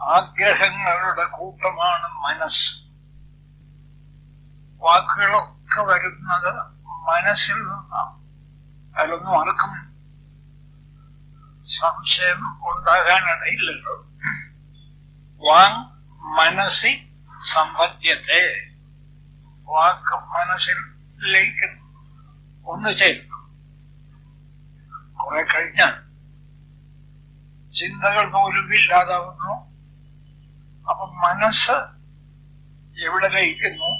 ആഗ്രഹങ്ങളുടെ കൂട്ടമാണ് മനസ്സ്. വാക്കുകളൊക്കെ വരുന്നത് മനസ്സിൽ നിന്നാണ് അതിലൊന്നും ആർക്കും സംശയം ഉണ്ടാകാനിടയില്ലല്ലോ. വാങ് മനസ്സി സമ്പദ്യത്തെ വാക്ക് മനസ്സിൽ ലയിക്കുന്നു ഒന്ന് ചേരുന്നു. കുറെ കഴിഞ്ഞാൽ ചിന്തകൾ പോലും ഇല്ലാതാവുന്നു. അപ്പൊ മനസ്സ് എവിടെ ലയിക്കുന്നു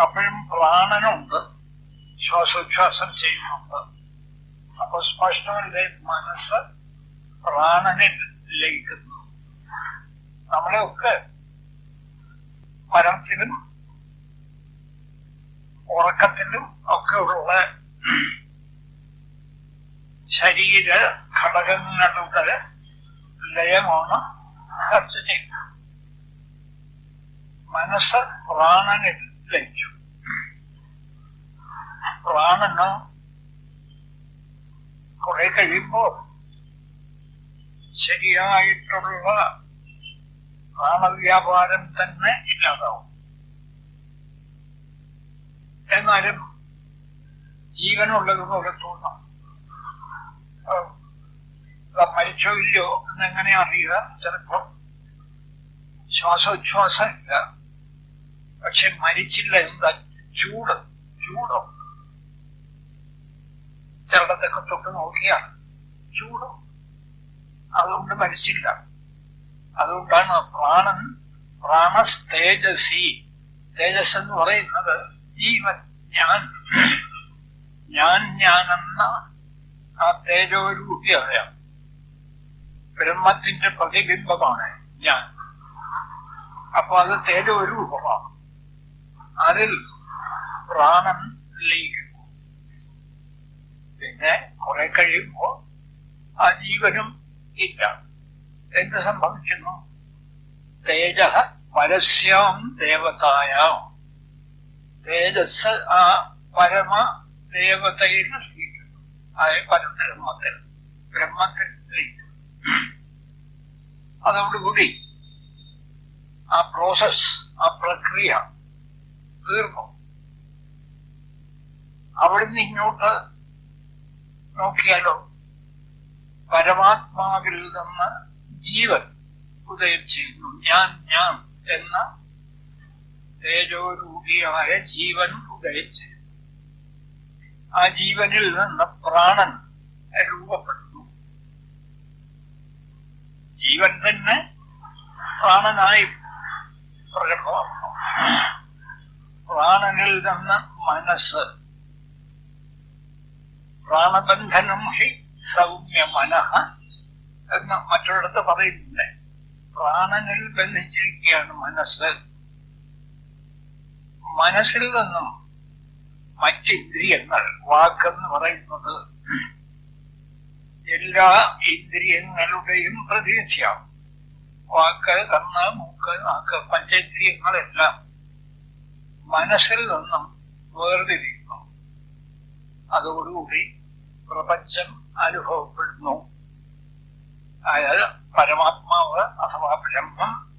അപ്പോഴും പ്രാണനുണ്ട്. ശ്വാസോച്ഛ്വാസം ചെയ്യുന്നുണ്ട്. അപ്പൊ സ്പഷ്ടമല്ലേ? മനസ്സ് പ്രാണനിൽ ലയിക്കുന്നു. നമ്മളെയൊക്കെ മരണത്തിലും ഉറക്കത്തിലും ഒക്കെ ഉള്ള ശരീര ഘടകങ്ങളുടെ ലയമാണ് ചർച്ച ചെയ്യുന്നത്. മനസ്സ് പ്രാണനിൽ ലയിച്ചു. പ്രാണന് കുറെ കഴിയുമ്പോ ശരിയായിട്ടുള്ള പ്രാണവ്യാപാരം തന്നെ ഇല്ലാതാവും. എന്നാലും ജീവനുള്ളത് പോലെ തോന്നാം. മരിച്ചോ ഇല്ലയോ എന്നെങ്ങനെ അറിയുക? ചിലപ്പോ ശ്വാസോച്ഛ്വാസം ഇല്ല. പക്ഷെ മരിച്ചില്ല എന്താ ചൂട് ചൂടോ. ചിലടത്തൊക്കെ തൊട്ട് നോക്കിയാ ചൂടോ. അതുകൊണ്ട് മരിച്ചില്ല. അതുകൊണ്ടാണ് പ്രാണൻ പ്രാണസ് തേജസി തേജസ് എന്ന് പറയുന്നത് ജീവൻ ഞാൻ. ഞാൻ ഞാനെന്ന ആ തേജോരൂപിയായ ബ്രഹ്മത്തിന്റെ പ്രതിബിംബമാണ് ഞാൻ. അപ്പൊ അത് തേജോരൂപമാണ്. അതിൽ പ്രാണൻ ലയിക്കുന്നു പിന്നെ കുറെ കഴിയുമ്പോ ആ ജീവനും ഇല്ല. എന്ത് സംഭവിക്കുന്നു? തേജ പരസ്യാം ദേവതായാം. തേജസ് ആ പരമ ദേവതയിൽ ലയിക്കുന്നു ആയ പരബ്രഹ്മത്തിൽ ബ്രഹ്മത്തിൽ ലയിക്കുന്നു അതോടുകൂടി ആ പ്രോസസ് ആ പ്രക്രിയ തീർന്നു. അവിടുന്ന് ഇങ്ങോട്ട് നോക്കിയാലോ? പരമാത്മാവിൽ നിന്ന് ജീവൻ ഉദയം ചെയ്യുന്നു. ഞാൻ ഞാൻ എന്ന തേജോരൂപിയായ ജീവൻ ഉദയം ചെയ്യുന്നു. ആ ജീവനിൽ നിന്ന് പ്രാണൻ രൂപപ്പെടുന്നു. ജീവൻ തന്നെ പ്രാണനായി പ്രകടമാക്കുന്നു പ്രാണനിൽ നിന്ന് മനസ്സ്. പ്രാണബന്ധനം ഹി സൗമ്യ മനഃ എന്ന് മറ്റൊരിടത്ത് പറയുന്നുണ്ട് പ്രാണനിൽ ബന്ധിച്ചിരിക്കുകയാണ് മനസ്സ്. മനസ്സിൽ നിന്നും മറ്റിന്ദ്രിയങ്ങൾ വാക്കെന്ന് പറയുന്നത് എല്ലാ ഇന്ദ്രിയങ്ങളുടെയും പ്രതീക്ഷയാണ് വാക്ക് കണ്ണ് മൂക്ക് നാക്ക് പഞ്ചേന്ദ്രിയങ്ങളെല്ലാം മനസ്സിൽ നിന്നും വേർതിരിക്കുന്നു. അതോടുകൂടി പ്രപഞ്ചം അനുഭവപ്പെടുന്നു. അതായത് പരമാത്മാവ് അഥവാ ബ്രഹ്മം.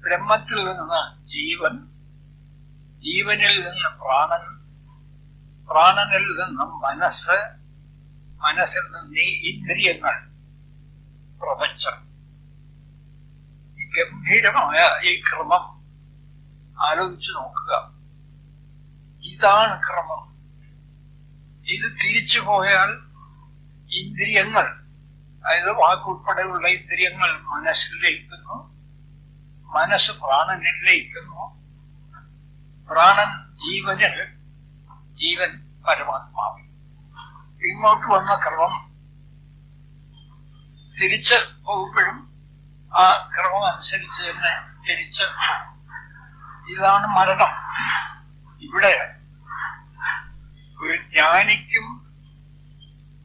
ബ്രഹ്മത്തിൽ നിന്ന് ജീവൻ ജീവനിൽ നിന്ന് പ്രാണൻ പ്രാണനിൽ നിന്നും മനസ്സ് മനസ്സിൽ നിന്ന് ഇന്ദ്രിയങ്ങൾ പ്രപഞ്ചം. ഗംഭീരമായ ഈ ക്രമം ആലോചിച്ചു നോക്കുക. ഇതാണ് ക്രമം ഇത് തിരിച്ചു പോയാൽ ഇന്ദ്രിയങ്ങൾ അതായത് വാക്കുൾപ്പെടെയുള്ള ഇന്ദ്രിയങ്ങൾ മനസ്സിൽ ലയിക്കുന്നു. മനസ്സ് പ്രാണനിൽ ലയിക്കുന്നു. പ്രാണൻ ജീവനിൽ ജീവൻ പരമാത്മാവ് ഇങ്ങോട്ട് വന്ന ക്രമം തിരിച്ച് പോകുമ്പോഴും ആ ക്രമം അനുസരിച്ച് തന്നെ തിരിച്ച് ഇതാണ് മരണം. ഇവിടെ ഒരു ജ്ഞാനിക്കും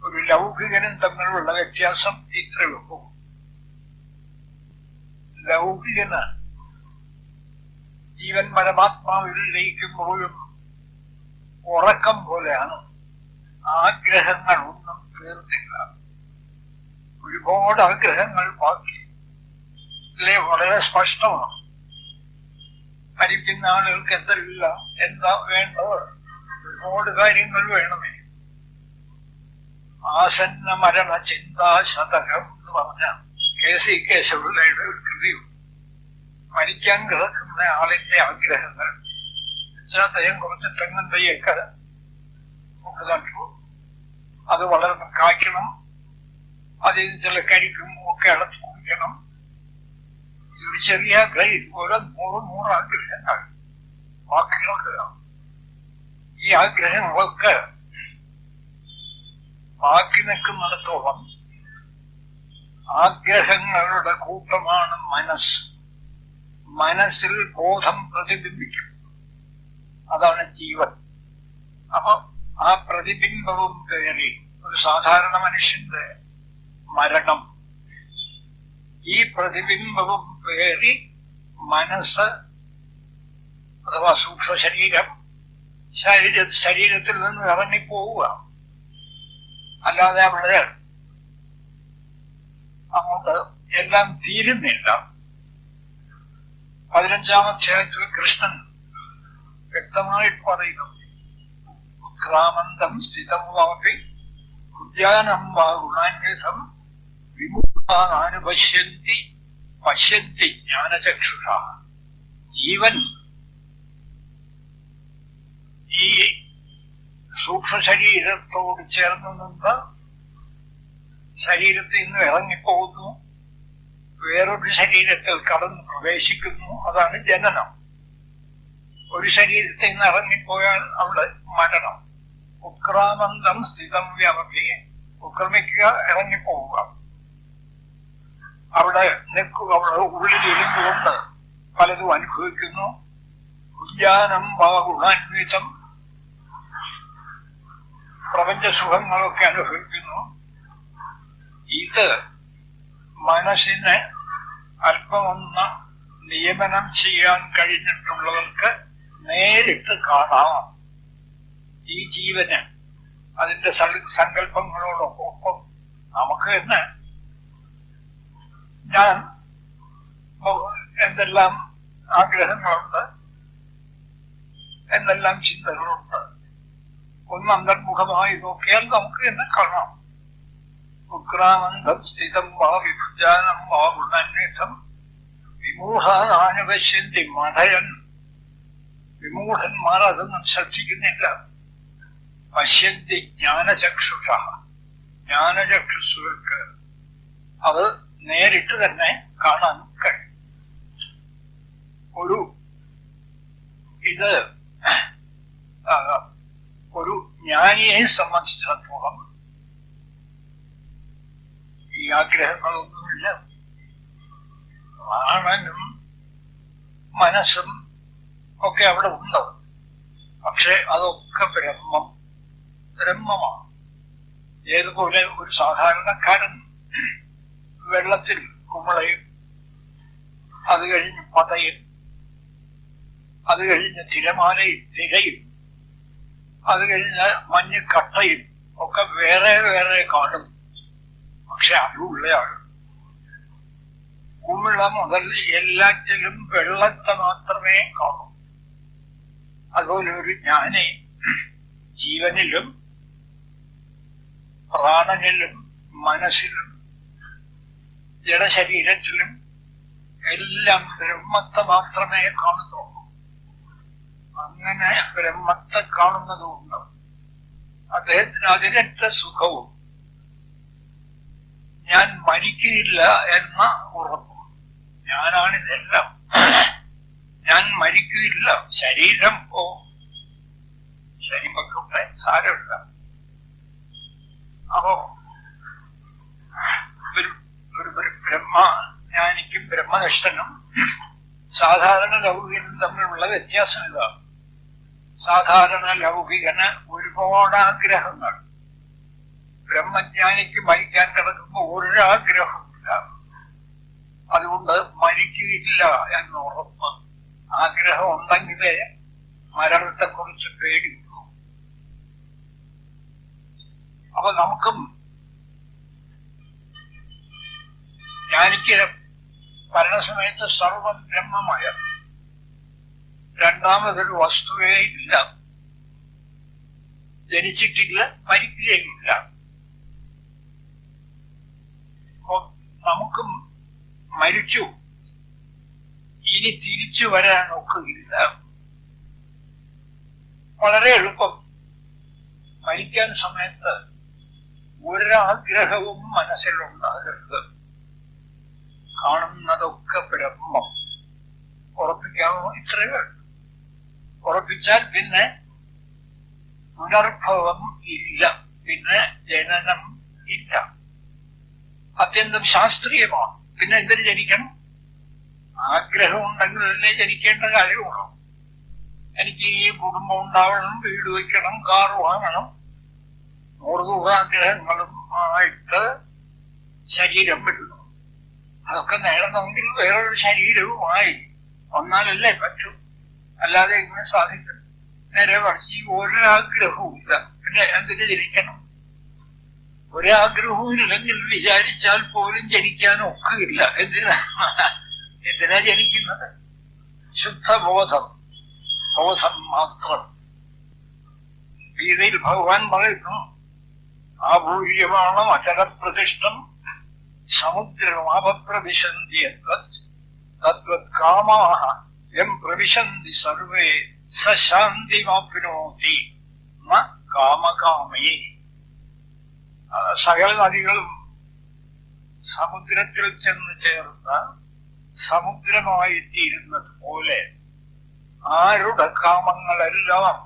ഒരു ലൗകികനും തമ്മിലുള്ള വ്യത്യാസം ഇത്രയേ ഉള്ളൂ. ലൗകികന് ജീവൻ പരമാത്മാവിൽ ലയിക്കുമ്പോഴും ഉറക്കം പോലെയാണ്. ആഗ്രഹങ്ങൾ ഒന്നും തീർന്നില്ല. ഒരുപാട് ആഗ്രഹങ്ങൾ ബാക്കി. വളരെ സ്പഷ്ടമാണ്. മരിക്കുന്ന ആളുകൾക്ക് എന്തെല്ലാം എന്താ വേണ്ടത്? ഒരുപാട് കാര്യങ്ങൾ വേണമേ. ആസന്ന മരണ ചിന്താ ശതകം എന്ന് പറഞ്ഞ കെ സി കേശവയുടെ ഒരു കൃതിയുണ്ട്. മരിക്കാൻ കിടക്കുന്ന ആളിന്റെ ആഗ്രഹങ്ങൾ. അദ്ദേഹം കുറച്ച് തെങ്ങും തൈയൊക്കെ കൊണ്ട്. നട്ടു അത് വളർന്ന് കായ്ക്കണം. അതിൽ ചില കരിക്കും ഒക്കെ അടച്ചു കുടിക്കണം ഒരു ചെറിയ ആഗ്രഹം ഓരോ നൂറ് നൂറ് ആഗ്രഹങ്ങൾ. വാക്കുകൾക്ക് ഈ ആഗ്രഹങ്ങൾക്ക് ബാക്കി നിൽക്കുന്നിടത്തോളം ആഗ്രഹങ്ങളുടെ കൂട്ടമാണ് മനസ്സ്. മനസ്സിൽ ബോധം പ്രതിബിംബിക്കും. അതാണ് ജീവൻ. അപ്പൊ ആ പ്രതിബിംബവും കയറി ഒരു സാധാരണ മനുഷ്യന്റെ മരണം. ഈ പ്രതിബിംബവും കയറി മനസ്സ് അഥവാ സൂക്ഷ്മ ശരീരം ശരീര ശരീരത്തിൽ നിന്ന് ഇറങ്ങിപ്പോവുക. അല്ലാതെ അവിടെ അങ്ങോട്ട് എല്ലാം തീരുന്നില്ല. പതിനഞ്ചാം അധ്യായത്തിൽ കൃഷ്ണൻ വ്യക്തമായിട്ട് പറയുന്നു ക്രാമന്തം സ്ഥിതം വാപി ഉദ്യാനം വാ ഗുണാന്വിതം വിമുഖാനുപശ്യന്തി പശ്യന്തി ജ്ഞാനചക്ഷുഷ ജീവൻ ഈ സൂക്ഷ്മ ശരീരത്തോട് ചേർന്ന് നിന്ന് ശരീരത്തിൽ നിന്ന് ഇറങ്ങിപ്പോകുന്നു. വേറൊരു ശരീരത്തിൽ കടന്ന് പ്രവേശിക്കുന്നു. അതാണ് ജനനം. ഒരു ശരീരത്തിൽ നിന്ന് ഇറങ്ങിപ്പോയാൽ അവിടെ മരണം. ഉക്രാമന്തം സ്ഥിതം വ്യാപി ഉക്രമിക്കുക ഇറങ്ങിപ്പോവുക. അവിടെ നിൽക്കുക അവിടെ ഉള്ളിലിരുന്നുകൊണ്ട് പലതും അനുഭവിക്കുന്നു. ഉദ്യാനം ഗുണാന്വിതം പ്രപഞ്ചസുഖങ്ങളൊക്കെ അനുഭവിക്കുന്നു. ഇത് മനസ്സിനെ അല്പമൊന്ന് നിയമനം ചെയ്യാൻ കഴിഞ്ഞിട്ടുള്ളവർക്ക് നേരിട്ട് കാണാം. ഈ ജീവന് അതിന്റെ സങ്കല്പങ്ങളോടൊപ്പം നമുക്ക് തന്നെ ഞാൻ എന്തെല്ലാം ആഗ്രഹങ്ങളുണ്ട് എന്തെല്ലാം ചിന്തകളുണ്ട് ഒന്ന് അന്തർമുഖമായി നോക്കിയാൽ നമുക്ക് എന്നെ കാണാം. ഉഗ്രാനന്ദം സ്ഥിതം വാ വിഭുജാനം വാ ഗുണന്വേഷം. വിമൂഹാനുപശ്യന്തി മഠയൻ വിമൂഢന്മാർ അതൊന്നും ശ്രദ്ധിക്കുന്നില്ല. പശ്യന്തി ജ്ഞാനചക്ഷുഷ. ജ്ഞാനചക്ഷുസുകൾക്ക് അത് നേരിട്ട് തന്നെ കാണാൻ കഴിയും. ഒരു ഇത് ഒരു ജ്ഞാനിയെ സംബന്ധിച്ചിടത്തോളം ഈ ആഗ്രഹങ്ങളൊന്നുമില്ല. പ്രാണനും മനസ്സും ഒക്കെ അവിടെ ഉണ്ട്. പക്ഷെ അതൊക്കെ ബ്രഹ്മം. ബ്രഹ്മമാണ്. ഏതുപോലെ ഒരു സാധാരണക്കാരൻ വെള്ളത്തിൽ കുമളയും അത് കഴിഞ്ഞ് പതയും അത് കഴിഞ്ഞ് തിരമാലയും തിരയും അത് കഴിഞ്ഞ് മഞ്ഞ് കട്ടയും ഒക്കെ വേറെ വേറെ കാണും. പക്ഷെ അറിവുള്ളയാൾ കുമിള മുതൽ എല്ലാറ്റിലും വെള്ളത്തെ മാത്രമേ കാണൂ. അതുപോലെ ഒരു ജ്ഞാനി ജീവനിലും പ്രാണനിലും മനസ്സിലും ജഡശരീരത്തിലും എല്ലാം ബ്രഹ്മത്തെ മാത്രമേ കാണുന്നുള്ളൂ. അങ്ങനെ ബ്രഹ്മത്തെ കാണുന്നതുകൊണ്ട് അദ്ദേഹത്തിന് അതിരറ്റ സുഖവും. ഞാൻ മരിക്കില്ല എന്ന ഉറപ്പും. ഞാനാണിതെല്ലാം. ഞാൻ മരിക്കില്ല ശരീരം പോ. ശരീരമൊക്കെ സാരമില്ല. അപ്പോ ഒരു ഒരു ഒരു ബ്രഹ്മ ജ്ഞാനിക്കും ബ്രഹ്മനിഷ്ഠനും സാധാരണ ലൗകികനും തമ്മിലുള്ള വ്യത്യാസം ഇതാണ് സാധാരണ ലൗകികന് ഒരുപാട് ആഗ്രഹങ്ങൾ ബ്രഹ്മജ്ഞാനിക്ക് മരിക്കാൻ കിടക്കുമ്പോൾ ഒരാഗ്രഹമില്ല അതുകൊണ്ട് മരിക്കുകയില്ല എന്ന് ഉറപ്പ് ആഗ്രഹം ഉണ്ടെങ്കിലേ മരണത്തെക്കുറിച്ച് പേടിക്കൂ. അപ്പൊ നമുക്കും ജ്ഞാനിക്ക് ഭരണസമയത്ത് സർവം ബ്രഹ്മമായ. രണ്ടാമതൊരു വസ്തുവേ ഇല്ല. ജനിച്ചിട്ടില്ല മരിക്കുകയുമില്ല. നമുക്കും മരിച്ചു. ഇനി തിരിച്ചു വരാൻ ഒക്കുകയില്ല വളരെ എളുപ്പം. മരിക്കാൻ സമയത്ത് ഒരാഗ്രഹവും മനസ്സിലുണ്ടാകരുത്. കാണുന്നതൊക്കെ ബ്രഹ്മം. ഉറപ്പിക്കാമോ ഇത്രയേ. ഉറപ്പിച്ചാൽ പിന്നെ പുനർഭവം ഇല്ല. പിന്നെ ജനനം ഇല്ല. അത്യന്തം ശാസ്ത്രീയമാണ്. പിന്നെ എന്തിനു ജനിക്കണം? ആഗ്രഹം ഉണ്ടെങ്കിലല്ലേ ജനിക്കേണ്ട കാര്യമുള്ളൂ. എനിക്ക് ഈ കുടുംബം ഉണ്ടാവണം വീട് വയ്ക്കണം കാർ വാങ്ങണം. നൂറ് നൂറുകൂറാഗ്രഹങ്ങളും ആയിട്ട് ശരീരം വിടുന്നു അതൊക്കെ നേടണമെങ്കിൽ വേറൊരു ശരീരവുമായി വന്നാലല്ലേ പറ്റൂ. അല്ലാതെ ഇങ്ങനെ സാധിക്കും. നേരെ മറിച്ച് ഒരാഗ്രഹവും ഇല്ല പിന്നെ എന്തിനു ജനിക്കണം ഒരാഗ്രഹവും ഇല്ലെങ്കിൽ വിചാരിച്ചാൽ പോലും ജനിക്കാൻ ഒക്കുകയില്ല എന്തിനാ? എന്തിനാ ജനിക്കുന്നത്? ശുദ്ധബോധം. ബോധം മാത്രം. ഗീതയിൽ ഭഗവാൻ പറയുന്നു ആഭൂര്യമാണ് അചലപ്രതിഷ്ഠം. സമുദ്രമാപപ്രവിശന്തി യദ്വത് തദ്വത് കാമാഹ എം പ്രവിശന്തി സർവേ സശാന്തിമാപ്നോതി ശാന്തി കാമകാമേ ആ, സകല നദികളും സമുദ്രത്തിൽ ചെന്ന് ചേർന്ന സമുദ്രമായി തീരുന്നത് പോലെ ആരുടെ കാമങ്ങളെല്ലാം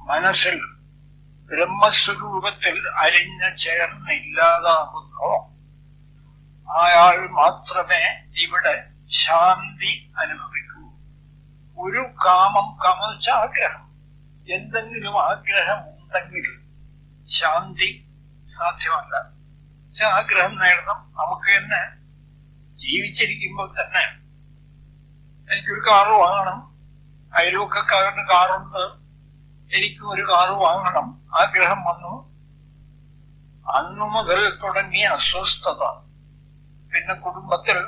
മനസ്സിൽ ബ്രഹ്മസ്വരൂപത്തിൽ അരിഞ്ഞു ചേർന്ന് ഇല്ലാതാകുന്നു. അയാൾ മാത്രമേ ഇവിടെ ശാന്തി അനുഭവിക്കൂ. ഒരു കാമം കമച്ച ആഗ്രഹം. എന്തെങ്കിലും ആഗ്രഹം ഉണ്ടെങ്കിൽ ശാന്തി സാധ്യമല്ല. ആഗ്രഹം നേടണം. നമുക്ക് തന്നെ ജീവിച്ചിരിക്കുമ്പോൾ തന്നെ എനിക്കൊരു കാറ് വാങ്ങണം. അയൽവക്കക്കാരന് കാറുണ്ട്. എനിക്കും ഒരു കാറ് വാങ്ങണം. ആഗ്രഹം വന്നു. അന്നു മുതൽ തുടങ്ങിയ അസ്വസ്ഥത. പിന്നെ കുടുംബത്തിൽ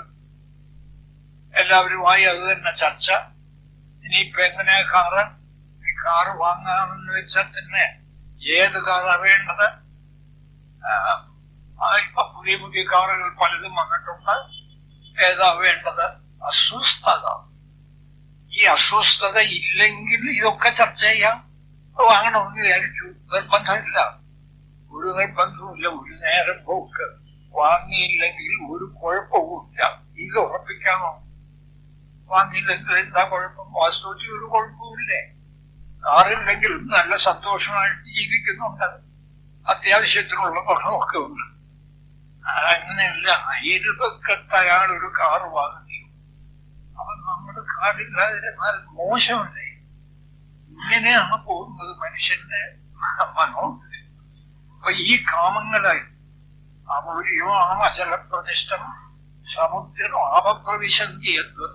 എല്ലാവരുമായി അത് തന്നെ ചർച്ച. ഇനിയിപ്പോ എങ്ങനെയാ കാറ്? ഈ കാറ് വാങ്ങാമെന്ന് വെച്ചാൽ തന്നെ ഏത് കാറാ വേണ്ടത്? ഇപ്പൊ പുതിയ പുതിയ കാറുകൾ പലതും വന്നിട്ടുണ്ട്. ഏതാ വേണ്ടത്? അസ്വസ്ഥത. ഈ അസ്വസ്ഥത ഇല്ലെങ്കിൽ ഇതൊക്കെ ചർച്ച ചെയ്യാം. വാങ്ങണമെന്ന് വിചാരിച്ചു. നിർബന്ധമില്ല. ഒരു നിർബന്ധവുമില്ല. ഒരു നേരം പോക്ക്. വാങ്ങിയില്ലെങ്കിൽ ഒരു കുഴപ്പവുമില്ല. ഇത് ഉറപ്പിക്കാമോ? വാങ്ങിയില്ലെങ്കിൽ എന്താ കുഴപ്പം? വാസ്തുവിൽ ഒരു കുഴപ്പവുമില്ലേ? കാറില്ലെങ്കിൽ നല്ല സന്തോഷമായിട്ട് ജീവിക്കുന്നുണ്ട്. അത്യാവശ്യത്തിനുള്ള പണമൊക്കെ ഉണ്ട്. അങ്ങനെയല്ല. അയൽപക്കത്ത് അയാൾ ഒരു കാർ വാങ്ങിച്ചു. അവൻ നമ്മുടെ കാറില്ലാതിരുന്നാൽ മോശമല്ലേ? ഇങ്ങനെയാണ് പോകുന്നത് മനുഷ്യന്റെ മനോ അപ്പൊ ഈ കാമങ്ങളായി അമൂല്യമാണ് അചലപ്രതിഷ്ഠം സമുദ്രം ആപപ്രവിശന്തി എന്ന്.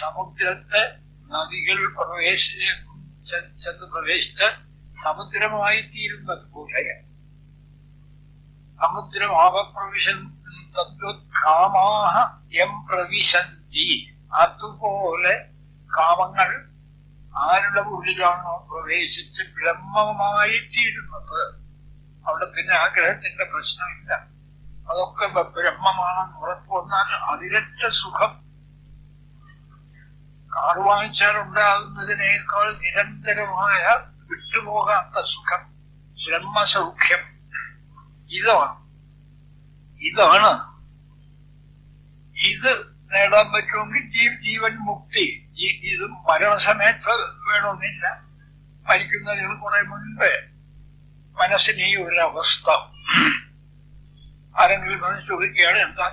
സമുദ്രത്തെ നദികൾ പ്രവേശിച്ച് ചെന്ന് പ്രവേശിച്ച് സമുദ്രമായി തീരുന്നത് പോലെ സമുദ്രം ആപപ്രവിശൻ തദ്വത്കാമാഹ യം പ്രവിശന്തി. അതുപോലെ കാമങ്ങൾ ആരുടെ ഉള്ളിലാണോ പ്രവേശിച്ച് ബ്രഹ്മമായി തീരുന്നത് അവിടെ പിന്നെ ആ ഗ്രഹത്തിന്റെ പ്രശ്നമില്ല. അതൊക്കെ ബ്രഹ്മമാണെന്ന് ഉറപ്പ് വന്നാൽ അതിരറ്റ സുഖം. കാർ വാങ്ങിച്ചാൽ ഉണ്ടാകുന്നതിനേക്കാൾ നിരന്തരമായ വിട്ടുപോകാത്ത സുഖം ബ്രഹ്മസൗഖ്യം. ഇതാണ്. ഇതാണ്. ഇത് നേടാൻ പറ്റുമെങ്കിൽ ജീവ് ജീവൻ മുക്തി. ഇത് മരണസമയത്ത് വേണമെന്നില്ല. മരിക്കുന്നതിന് കുറെ മുൻപേ മനസ്സിന് ഈ ഒരവസ്ഥ ആരെങ്കിലും വന്ന് ചോദിക്കുകയാണ് എന്താ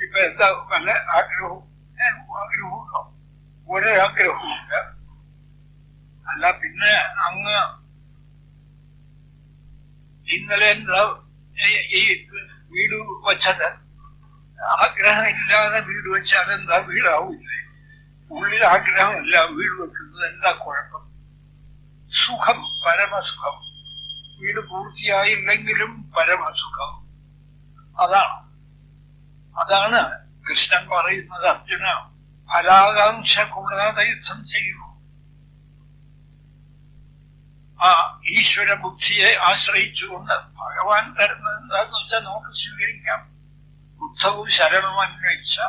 ഇപ്പൊ എന്താ വല്ല ആഗ്രഹവും ആഗ്രഹമുണ്ടോ? ഒരാഗ്രഹവുമില്ല അല്ല പിന്നെ അങ്ങ് ഇന്നലെ എന്താ ഈ വീട് വച്ചത്? ആഗ്രഹമില്ലാതെ വീട് വെച്ചാൽ എന്താ വീടാവില്ലേ? ഉള്ളിൽ ആഗ്രഹമല്ല വീട് വെക്കുന്നത് എന്താ കുഴപ്പം? സുഖം പരമസുഖം. വീട് പൂർത്തിയായില്ലെങ്കിലും പരമസുഖം. അതാണ്. അതാണ് കൃഷ്ണൻ പറയുന്നത് അർജുന. ഫലാകാംക്ഷ കൂടാതെ യുദ്ധം ചെയ്യുന്നു. ആ ഈശ്വര ബുദ്ധിയെ ആശ്രയിച്ചുകൊണ്ട് ഭഗവാൻ തരുന്നത് എന്താന്ന് വെച്ചാൽ നമുക്ക് സ്വീകരിക്കാം. ബുദ്ധവും ശരണമന്വയിച്ച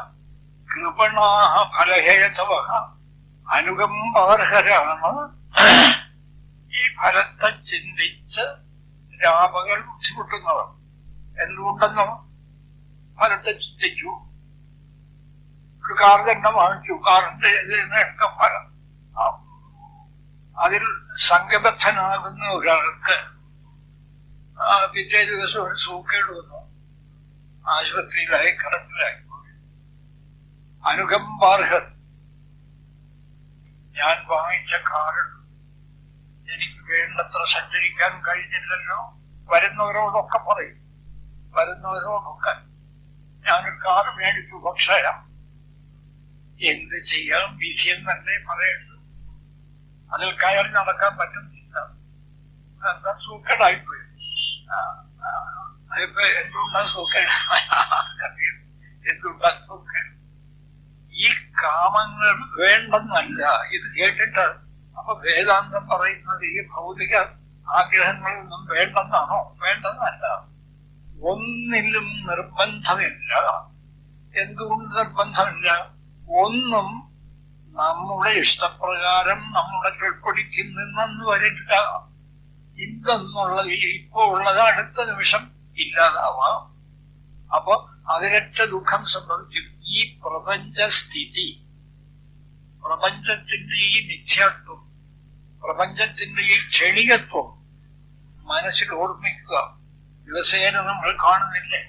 കൃപണാഹ ഫലഹേതവ. അനുകമ്പാർഹരാണ് ഈ ഫലത്തെ ചിന്തിച്ച് രാപകൾ ബുദ്ധിമുട്ടുന്നവർ. എന്തുകൊണ്ടെന്നോ? ഫലത്തെ ചിന്തിച്ചു. ഒരു കാർ തന്നെ വാങ്ങിച്ചു കാറിന്റെ ഇതിനൊക്കെ ഫലം അതിൽ സംഘബദ്ധനാകുന്ന ഒരാൾക്ക് പിറ്റേ ദിവസം ഒരു സൂക്കേട് വന്നു. ആശുപത്രിയിലായി കിടപ്പിലായി അനുകമ്പാർഹൻ. ഞാൻ വാങ്ങിച്ച കാറിൽ എനിക്ക് വേണ്ടത്ര സഞ്ചരിക്കാൻ കഴിഞ്ഞില്ലല്ലോ. വരുന്നവരോടൊക്കെ പറയും. വരുന്നവരോടൊക്കെ. ഞാനൊരു കാറ് മേടിച്ചു പക്ഷേ എന്ത് ചെയ്യാം? വിധി എന്നല്ലേ പറയണ്ടു അതിൽ കയറി നടക്കാൻ പറ്റുന്നില്ല. എന്താ സൂക്കേടായിപ്പോയി. അതിപ്പോ എന്തുണ്ടാ സൂക്കേട്? എന്തുണ്ടാ സൂക്കേട്? ഈ കാമങ്ങൾ വേണ്ടെന്നല്ല. ഇത് കേട്ടിട്ട് അപ്പൊ വേദാന്തം പറയുന്നത് ഈ ഭൗതിക ആഗ്രഹങ്ങളൊന്നും വേണ്ടെന്നാണോ വേണ്ടെന്നല്ല ഒന്നിലും നിർബന്ധമില്ല. എന്തുകൊണ്ട് നിർബന്ധമില്ല? ഒന്നും നമ്മുടെ ഇഷ്ടപ്രകാരം നമ്മുടെ കീഴ്പ്പൊടിക്ക് നിന്നെന്ന് വരില്ല. ഇതെന്നുള്ളത് ഇപ്പോ ഉള്ളത് അടുത്ത നിമിഷം ഇല്ലാതാവാം. അപ്പൊ അതിരറ്റ ദുഃഖം സംഭവിക്കും. ഈ പ്രപഞ്ചസ്ഥിതി പ്രപഞ്ചത്തിന്റെ ഈ നിത്യാത്വം പ്രപഞ്ചത്തിന്റെ ഈ ക്ഷണികത്വം. മനസ്സിൽ ഓർമ്മിക്കുക. ദിവസേന നമ്മൾ കാണുന്നില്ലേ?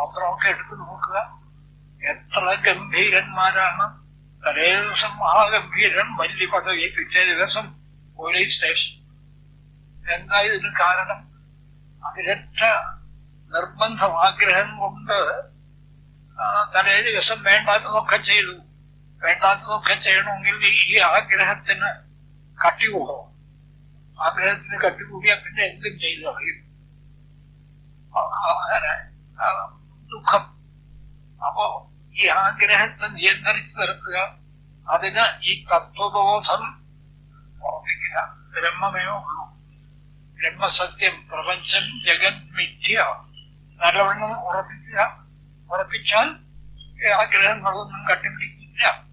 പത്രമൊക്കെ എടുത്തു നോക്കുക. എത്ര ഗംഭീരന്മാരാണ്. തലേ ദിവസം മഹാഗംഭീരൻ വലിയ പദവി പിറ്റേ ദിവസം പോലീസ് സ്റ്റേഷൻ. എന്താ ഇതിന് കാരണം? അതിരറ്റ നിർബന്ധം ആഗ്രഹം കൊണ്ട് തലേ ദിവസം വേണ്ടാത്തതൊക്കെ ചെയ്തു. വേണ്ടാത്തതൊക്കെ ചെയ്യണമെങ്കിൽ ഈ ആഗ്രഹത്തിന് കട്ടികൂടണം ആഗ്രഹത്തിന് കട്ടികൂടിയാൽ പിന്നെ എന്തും ചെയ്തു അറിയും. അങ്ങനെ ദുഃഖം. അപ്പോ ഈ ആഗ്രഹത്തെ നിയന്ത്രിച്ചു നിർത്തുക. അതിന് ഈ തത്വബോധം ഓർമ്മിക്കുക. ബ്രഹ്മമേ ഉള്ളൂ. ബ്രഹ്മസത്യം പ്രപഞ്ചം ജഗത് മിഥ്യ. നല്ലവണ്ണം ഉറപ്പിക്കുക. ഉറപ്പിച്ചാൽ ആഗ്രഹങ്ങളൊന്നും കണ്ടുപിടിക്കില്ല